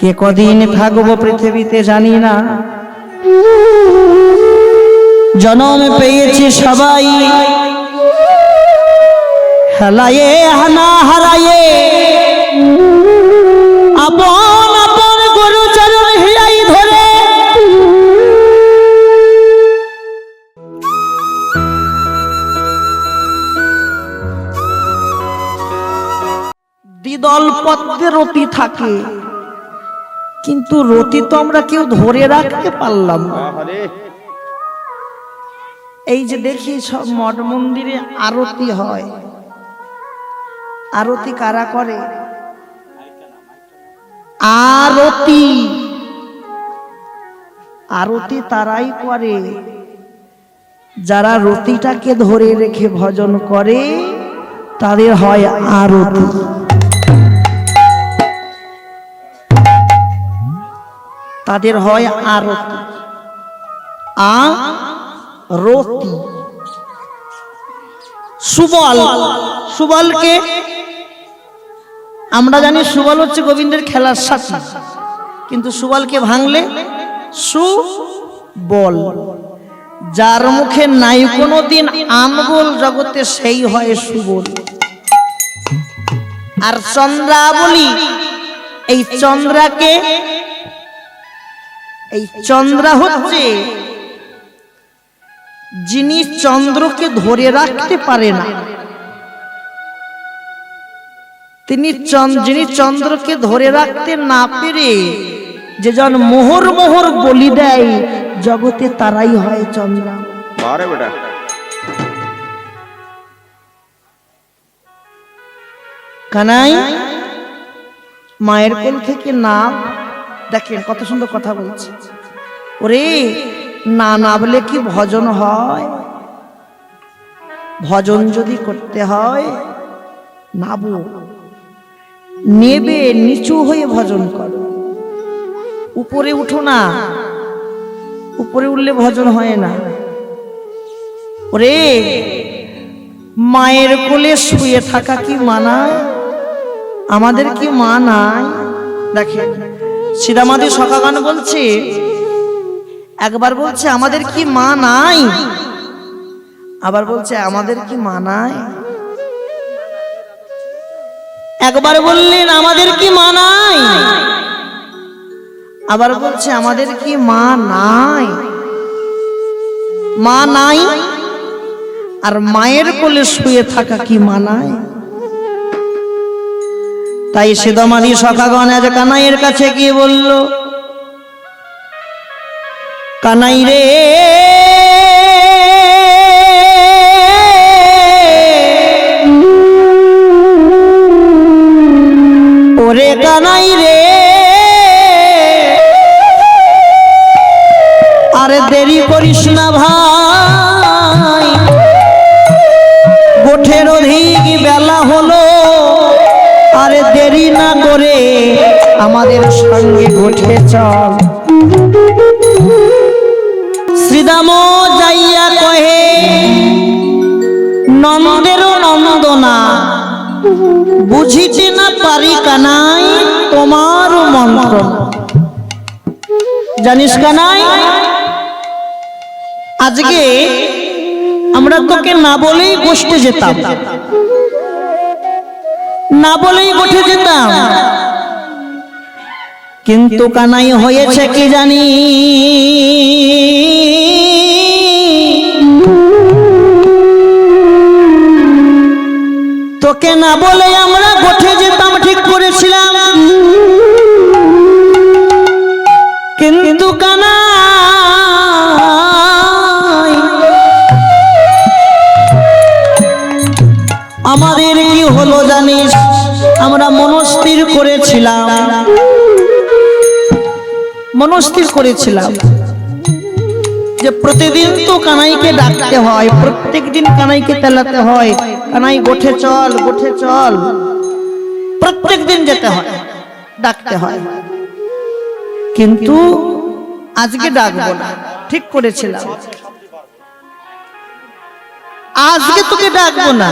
কে কদিন থাকব পৃথিবীতে জানি না। জনম পেয়েছি সবাই। হেলায়ে, হানা, হারায়ে। আপন আপন গুরু চরণ হিয়াই ধরে। দ্বিদল রতি থাকে। কিন্তু রতি তো আমরা কেউ ধরে রাখতে পারলাম না। এই যে দেখি সব মঠ মন্দিরে আরতি হয়। আরতি কারা করে? আরতি। আরতি তারাই করে। যারা রতিটাকে ধরে রেখে ভজন করে তাদের হয় আরতি। তাদের হয় আরতি আ সুবল। সুবলকে আমরা জানি সুবল হচ্ছে গোবিন্দের খেলার সাথী। কিন্তু সুবলকে ভাঙলে সুবল। যার মুখে নাই কোনো দিন আমবল জগতে সেই হয় সুবল। আর চন্দ্রা বলি এই চন্দ্রাকে এই চন্দ্রা হচ্ছে যিনি চন্দ্রকে ধরে রাখতে পারে না। তিনি যিনি চন্দ্রকে ধরে রাখতে না পেরে যেজন মোহর মোহর বলি দেয় জগতে তারাই হয় চন্দ্রা। কানাই মায়ের কোল থেকে না দেখেন কত সুন্দর কথা বলছে। ওরে, না না বলে কি ভজন হয়? ভজন যদি করতে হয়, নাবো। নেবে, নিচু হয়ে ভজন করো। উপরে উঠো না। উপরে উঠলে ভজন হয় না। ওরে, মায়ের কোলে শুয়ে থাকা কি মানায় আমাদের কি মা নাই? দেখেন সিদামাদি সকাগান বলছে, একবার বলছে, আমাদের কি মা নাই? আবার বলছে, আমাদের কি মা নাই? একবার বললেন, আমাদের কি মা নাই? আবার বলছে, আমাদের কি মা নাই? মা নাই? আর মায়ের কোলে শুয়ে থাকা কি মানায় তাই সিদমাদি সখাগণ আজ কানাইয়ের কাছে গিয়ে বলল? কানাই রে, ওরে কানাই রে, আরে দেরি করিস না ভাই। দেরি না করে আমাদের সঙ্গে গোঠে চল। শ্রীদাম যাইয়া কহে, নন্দের নন্দনা, বুঝিতে না পারি কানাই তোমার মন্ত্র? জানিস কানাই, আজকে আমরা তোকে না বলেই গোষ্ঠে যেতাম। না বলেই উঠে যেতাম। কিন্তু কানাই হয়েছে কি জানি। তোকে না বলে আমরা গোঠে যেতাম, ঠিক করেছিলাম। জানিস, আমরা মনস্থির করেছিলাম। মনস্থির করেছিলাম। যে প্রতিদিন তো কানাইকে ডাকতে হয় প্রত্যেক দিন কানাইকে তেলাতে হয়, কানাই গোঠে চল গোঠে চল। প্রত্যেক দিন যেতে হয়, ডাকতে হয়। কিন্তু আজকে ডাকবো না, ঠিক করেছিলাম। আজকে তোকে ডাকবো না।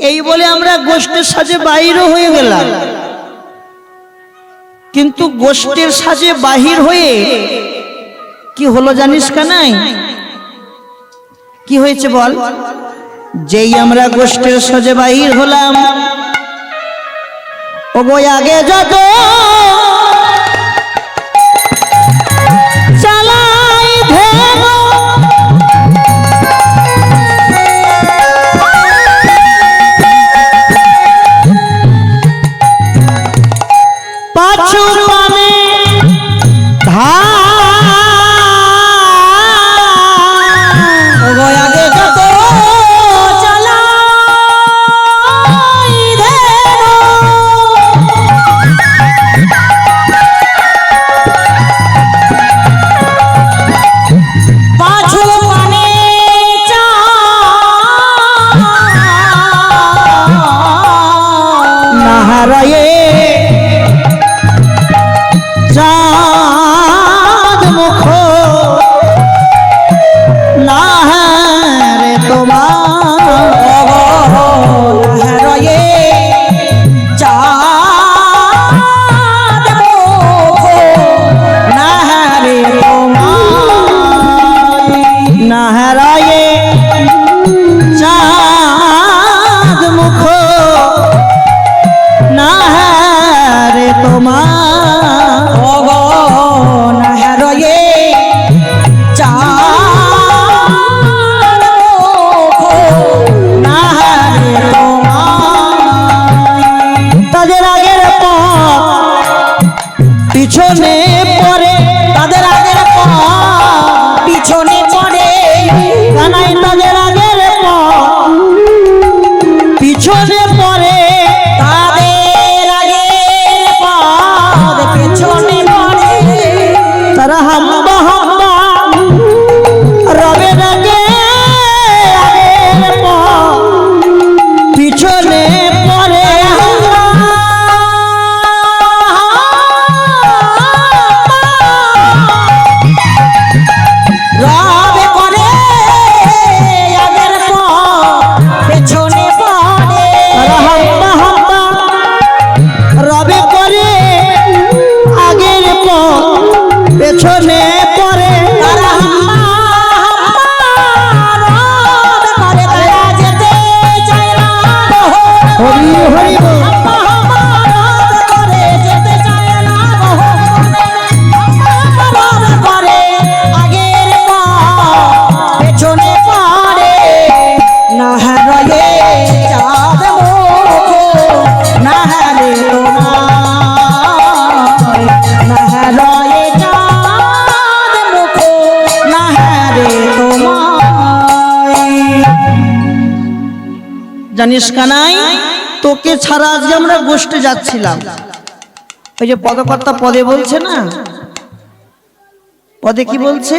এই বলে আমরা গোষ্ঠীর সাজে বাইরে হয়ে গেলাম। কিন্তু গোষ্ঠীর সাজে বাহির হয়ে কি হলো জানিস কানাই কি হয়েছে বল? যেই আমরা গোষ্ঠীর সাজে বাহির হলাম ও গো আগে যত জানিস কানাই তোকে ছাড়া আজকে আমরা গোষ্ঠে যাচ্ছিলাম। ওই যে পদকর্তা পদে বলছে না? পদে কি বলছে?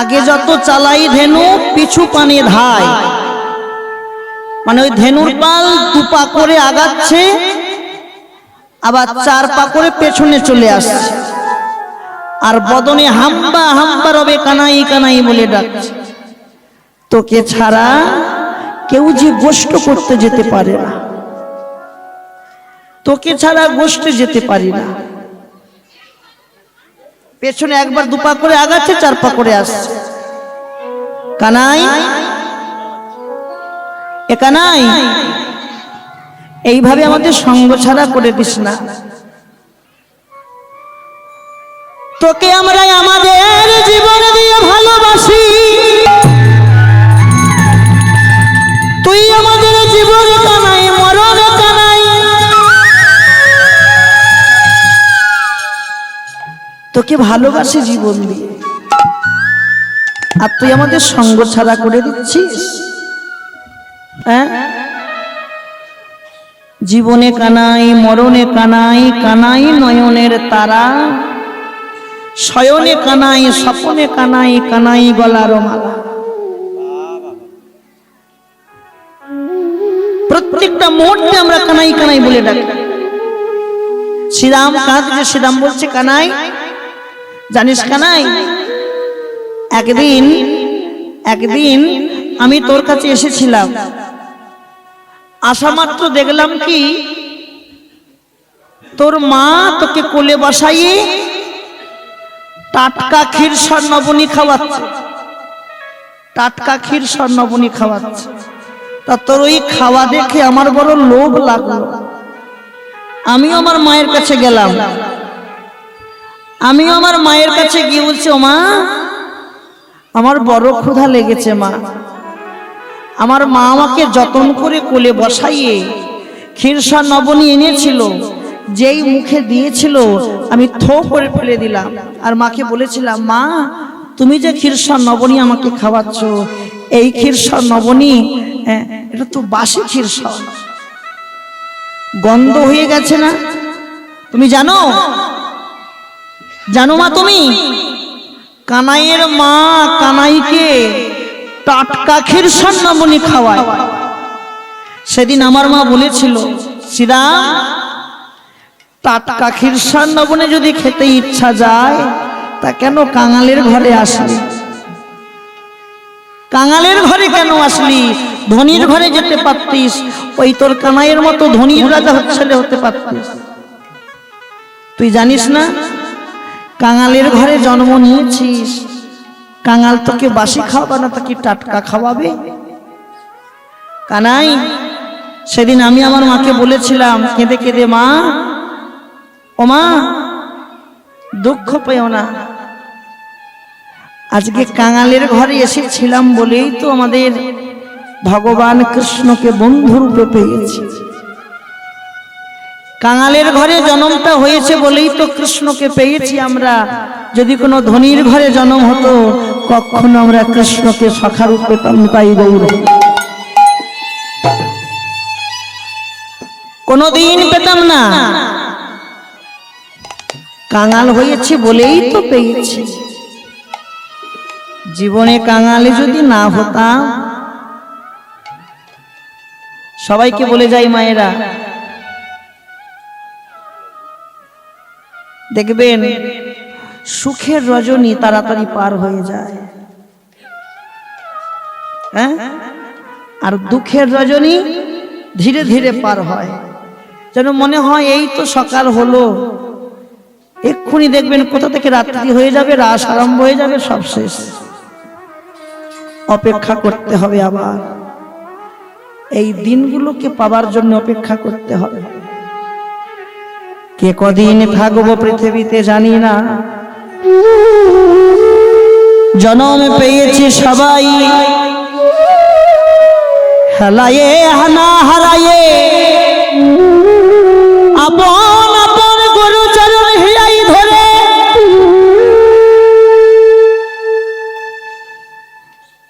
আগে যত চালাই ধেনু, পিছু পানে ধায় মানে ওই ধেনুর পাল দু পা করে আগাচ্ছে, আবার চার পা করে পেছনে চলে আসছে। আর বদনে হাম্বা হাম্বা রবে কানাই কানাই বলে ডাকছে। তোকে ছাড়া কেউ যে গোষ্ঠ করতে যেতে পারে না। তোকে ছাড়া গোষ্ঠে যেতে পারি না। পেছনে একবার দুপা করে আগাচ্ছে, চার পা করে আসছে। কানাই, এ কানাই, এইভাবে আমাদের সঙ্গ ছাড়া করে দিস না। তোকে আমরা আমাদের জীবন দিয়ে ভালোবাসি। তোকে ভালোবাসি জীবন দিয়ে। আর তুই আমাদের সঙ্গ ছাড়া করে দিচ্ছিস? হ্যাঁ? জীবনে কানাই, মরণে কানাই কানাই নয়নের তারা। শয়নে কানাই, স্বপনে কানাই কানাই গলার মালা। প্রত্যেকটা মুহূর্তে আমরা কানাই কানাই বলে ডাকি। শ্রীরাম কাঁদছে, শ্রীরাম বলছে, কানাই জানিস কানাই একদিন একদিন আমি তোর কাছে এসেছিলাম। আসা মাত্র দেখলাম কি তোর মা তোকে কোলে বসাইয়ে টাটকা ক্ষীর স্বর্ণবনি খাওয়াচ্ছে। টাটকা ক্ষীর স্বর্ণবনি খাওয়াচ্ছে। তা তোর ওই খাওয়া দেখে আমার বড় লোভ লাগল। আমিও আমার মায়ের কাছে গেলাম। আমিও আমার মায়ের কাছে গিয়ে বলছি ও মা আমার বড় ক্ষুধা লেগেছে, মা। আমার মা আমাকে যতন করে কোলে বসাইয়ে ক্ষীরসা নবনী এনেছিল, যেই মুখে দিয়েছিল, আমি থো করে ফেলে দিলাম। আর মাকে বলেছিলাম, মা, তুমি যে ক্ষীরসা নবনী আমাকে খাওয়াচ্ছ, এই ক্ষীরসা নবনী এটা তো বাসি ক্ষীরসা গন্ধ হয়ে গেছে না? তুমি জানো? জানো মা তুমি? কানাইয়ের মা কানাইকে টাটকা ক্ষীর সন্নামনি খাওয়ায়। সেদিন আমার মা বলেছিল সিদা টাটকা ক্ষীর সন্নামনে যদি খেতে ইচ্ছা যায় তা কেন কাঙালের ঘরে আসলি? কাঙালের ঘরে কেন আসলি? ধনির ঘরে যেতে পারতিস ওই তোর কানাইয়ের মতো ধনির রাজা ছেলে হতে পারতিস। তুই জানিস না? কাঙালের ঘরে জন্ম নিয়েছিস। কাঙাল তোকে বাসি খাওয়াবে না, তাকে টাটকা খাওয়াবে? কানাই, সেদিন আমি আমার মাকে বলেছিলাম, কেঁদে কেঁদে, মা, ও মা, দুঃখ পেও না। আজকে কাঙালের ঘরে এসেছিলাম বলেই তো আমাদের ভগবান কৃষ্ণকে বন্ধুরূপে পেয়েছি। কাঙালের ঘরে জন্মটা হয়েছে বলেই তো কৃষ্ণকে পেয়েছি আমরা। যদি কোনো ধনির ঘরে জন্ম হতো, কখনো আমরা কৃষ্ণকে সখারূপ পেতাম তাই গৌর। কোনোদিন পেতাম না। কাঙাল হয়েছে বলেই তো পেয়েছি। জীবনে কাঙালে যদি না হতাম, সবাইকে বলে যাই মায়েরা দেখবেন সুখের রজনী তাড়াতাড়ি পার হয়ে যায়। হ্যাঁ? আর দুঃখের রজনী ধীরে ধীরে পার হয়। যেন মনে হয় এই তো সকাল হলো। এক্ষুনি দেখবেন কোথা থেকে রাত্রি হয়ে যাবে, রাস আরম্ভ হয়ে যাবে, সব শেষ। অপেক্ষা করতে হবে আবার। এই দিনগুলোকে পাবার জন্য অপেক্ষা করতে হবে। কে কদিন থাকব পৃথিবীতে জানি না। জনম পেয়েছি সবাই। হেলায়ে, হানা, হারায়ে। আপন আপন গরু চরণ হিয়াই ধরে।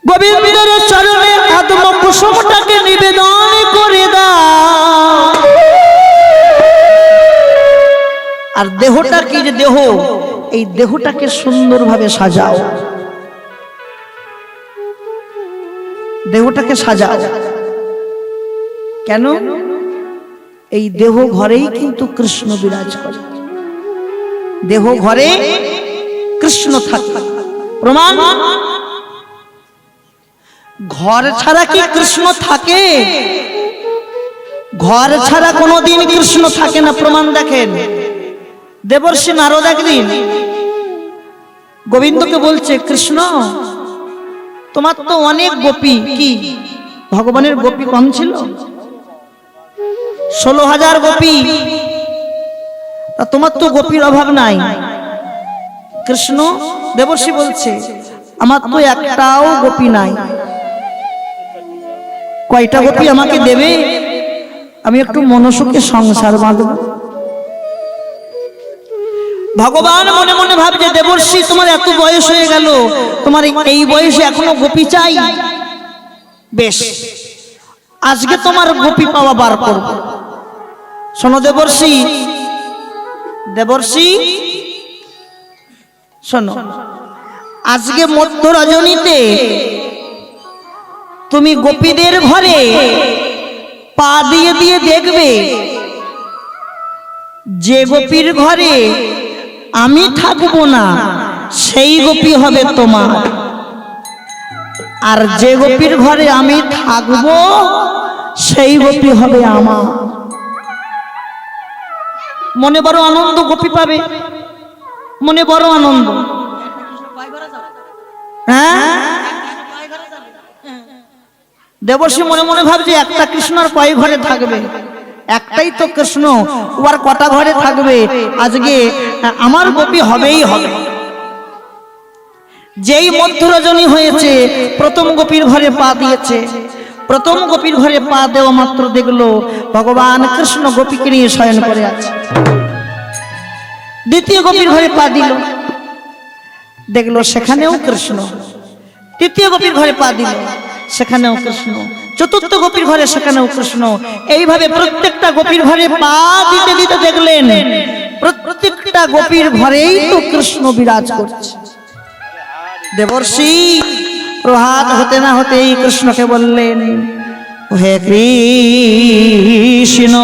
গোবিন্দের চরণে আত্ম কুসুমটাকে নিবেদন করে দাও। আর দেহটা কি যে দেহ? এই দেহটাকে সুন্দরভাবে সাজাও। দেহটাকে সাজাও। কেন? এই দেহ ঘরেই কিন্তু কৃষ্ণ বিরাজ করে। দেহ ঘরে কৃষ্ণ থাকে। প্রমাণ? ঘর ছাড়া কি কৃষ্ণ থাকে? ঘর ছাড়া কোনোদিন কৃষ্ণ থাকে না। প্রমাণ দেখেন। দেবর্ষি নারদ একদিন গোবিন্দকে বলছে, কৃষ্ণ, তোমার তো অনেক গোপী, কি? ভগবানের গোপী কম ছিল? ষোলো হাজার গোপী। তা তোমার তো গোপীর অভাব নাই। কৃষ্ণ দেবর্ষি বলছে, আমার তো একটাও গোপী নাই। কয়টা গোপী আমাকে দেবে? আমি একটু মনসুখে সংসার বাঁধব। ভগবান মনে মনে ভাবছে, দেবর্ষি, তোমার এত বয়স হয়ে গেল। তোমার এই বয়সে এখনও গোপী চাই? বেশ। আজকে তোমার গোপী পাওয়া বার করব। শোনো দেবর্ষি। দেবর্ষি, শোনো। আজকে মধ্য রজনীতে তুমি গোপীদের ঘরে পা দিয়ে দিয়ে দেখবে, যে গোপীর ঘরে আমি থাকব না, সেই গোপী হবে তোমার। আর যে গোপীর ঘরে আমি থাকব, সেই গোপী হবে আমার। মনে বড় আনন্দ গোপী পাবে। মনে বড় আনন্দ। হ্যাঁ? দেবর্ষী মনে মনে ভাবছে একটা কৃষ্ণর কয় ঘরে থাকবে? একটাই তো কৃষ্ণ ওর কটা ঘরে থাকবে? আজকে, আমার গোপী হবেই হবে। যেই মধ্যরজনী হয়েছে, প্রথম গোপীর ঘরে পা দিয়েছে। প্রথম গোপীর ঘরে পা দেওয়া মাত্র দেখল, ভগবান কৃষ্ণ গোপীকে নিয়ে শয়ন করে আছে। দ্বিতীয় গোপীর ঘরে পা দিল। দেখল, সেখানেও কৃষ্ণ। তৃতীয় গোপীর ঘরে পা দিল। সেখানেও কৃষ্ণ। চতুর্থ গোপীর ঘরে সেখানেও কৃষ্ণ এইভাবে প্রত্যেকটা গোপীর ঘরে পা দিতে দিতে দেখলেন প্রত্যেকটা গোপীর ঘরেই তো কৃষ্ণ বিরাজ করছে। দেবর্ষি প্রহাত হতে না হতেই কৃষ্ণকে বললেন হে কৃষ্ণ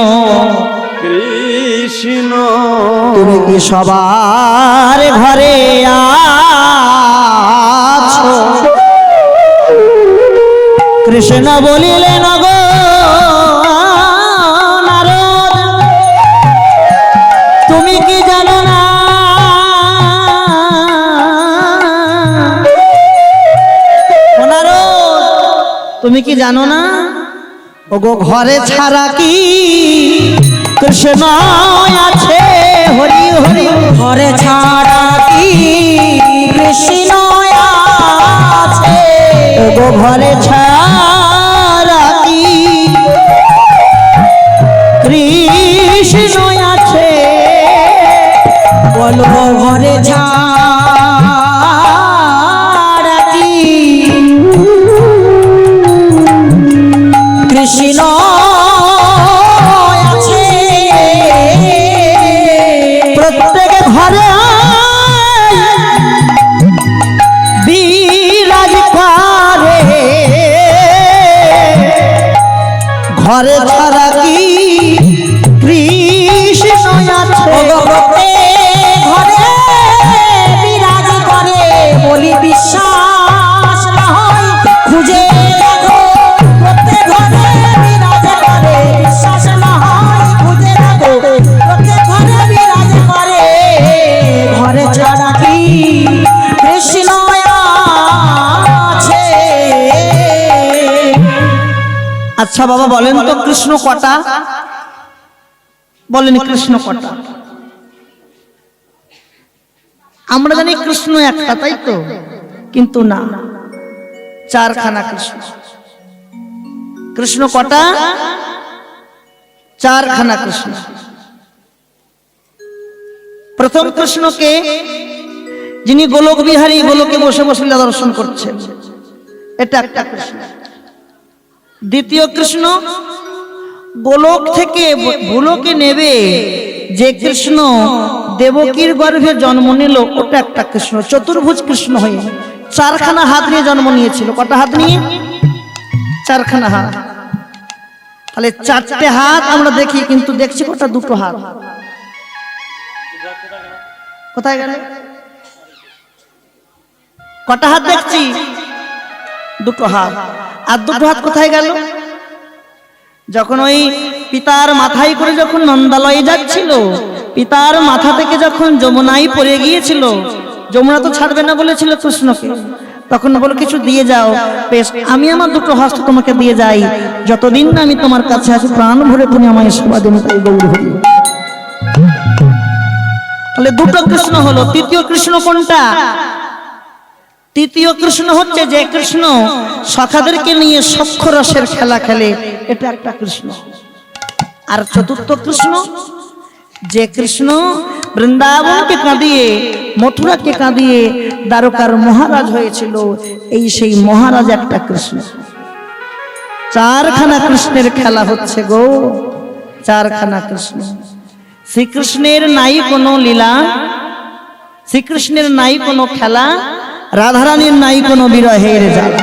কৃষ্ণ তুমি কি সবার ঘরে আছো? কৃষ্ণ বলিলেন গো নারদ তুমি কি জানো না? নারদ, তুমি কি জানো না? ওগো ঘরে ছাড়া কি কৃষ্ণ আছে? হরি হরি ঘরে ছাড়া কি কৃষ্ণ আছে? ওগো ঘরে ছাড়া বলো ঘরে কি কৃষ্ণ আছে। প্রত্যেক ঘরে বিরাজ করে ঘরে আচ্ছা বাবা বলেন তো, কৃষ্ণ কটা? বলেন কৃষ্ণ কটা। আমরা জানি কৃষ্ণ একটা, তাই তো? কিন্তু না। চারখানা কৃষ্ণ। কৃষ্ণ কটা? চারখানা কৃষ্ণ। প্রথম কৃষ্ণকে যিনি গোলক বিহারী গোলকে বসে বসে দর্শন করছেন। এটা একটা কৃষ্ণ। দ্বিতীয় কৃষ্ণ, গোলক থেকে গোলকে নেবে। যে কৃষ্ণ দেবকীর গর্ভে জন্ম নিল, ওটা একটা কৃষ্ণ, চতুর্ভুজ কৃষ্ণ হয়ে চারখানা হাত নিয়ে জন্ম নিয়েছিল। কটা হাত নিয়ে? চারখানা হাত। তাহলে চারটে হাত আমরা দেখি, কিন্তু দেখছি কটা? দুটো হাত। কোথায় গেলে? কটা হাত দেখছি? দুটো হাত। আর দুটো হাত কোথায় গেল? যখন ওই পিতার মাথায় করে যখন নন্দালয়ে যাচ্ছিল, পিতার মাথা থেকে যখন যমুনাই পড়ে গিয়েছিল, যমুনা তো ছাড়বে না বলেছিল কৃষ্ণকে। তখন বলো কিছু দিয়ে যাও, বেশ, আমি আমার দুটো হস্ত তোমাকে দিয়ে যাই। যতদিন না আমি তোমার কাছে আছি প্রাণ ভরে তুমি আমায় সেবা তাহলে দুটো কৃষ্ণ হলো, তৃতীয় কৃষ্ণ কোনটা? তৃতীয় কৃষ্ণ হচ্ছে যে কৃষ্ণ, সখাদেরকে নিয়ে সক্ষ রসের খেলা খেলে, এটা একটা কৃষ্ণ। আর চতুর্থ কৃষ্ণ, যে কৃষ্ণ বৃন্দাবনকে কাঁদিয়ে, মথুরাকে কাঁদিয়ে দ্বারকার মহারাজ হয়েছিল, এই সেই মহারাজ একটা কৃষ্ণ। চারখানা কৃষ্ণের খেলা হচ্ছে গো, চারখানা কৃষ্ণ। শ্রীকৃষ্ণের নাই কোনো লীলা, শ্রীকৃষ্ণের নাই কোনো খেলা রাধারানীর নাই কোনো বিরহের জ্বালা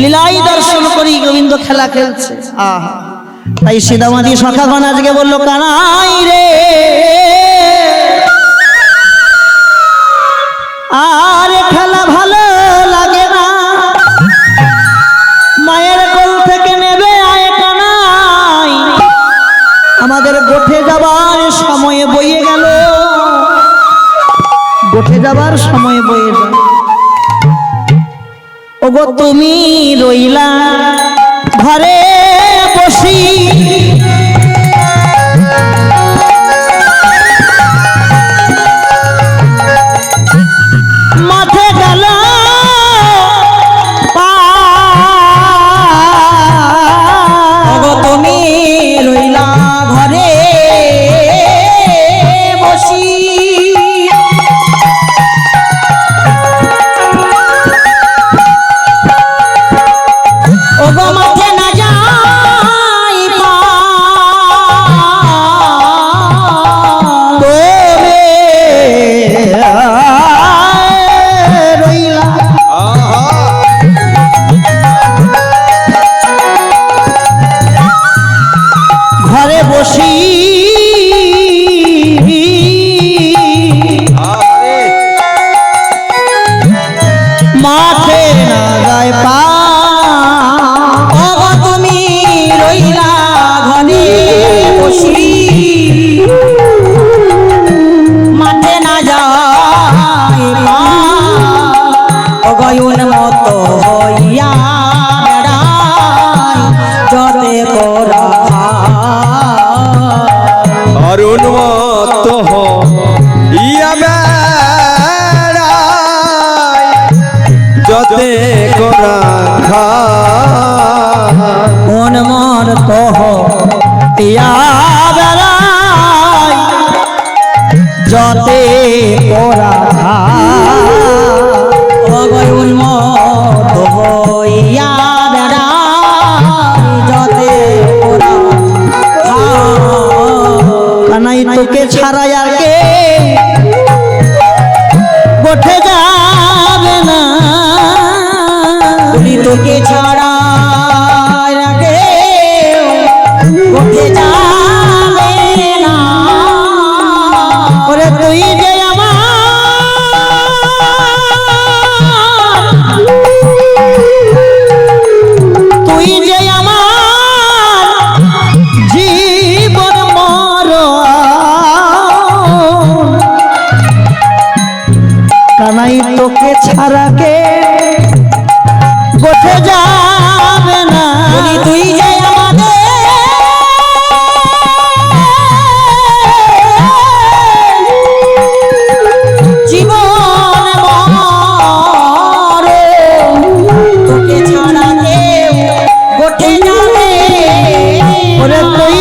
লীলাই দর্শন করি গোবিন্দ খেলা খেলছে। আহা, তাই সীতামাদি সখাগণ আজকে বলল, কানাই রে, আর খেলা ভালো লাগে না। মায়ের কোল থেকে নেবে আয় কানাই। আমাদের গোঠে যাবার বয়ে যাবার সময় বয়ে যায়। ওগো তুমি রইলা ঘরে Oh.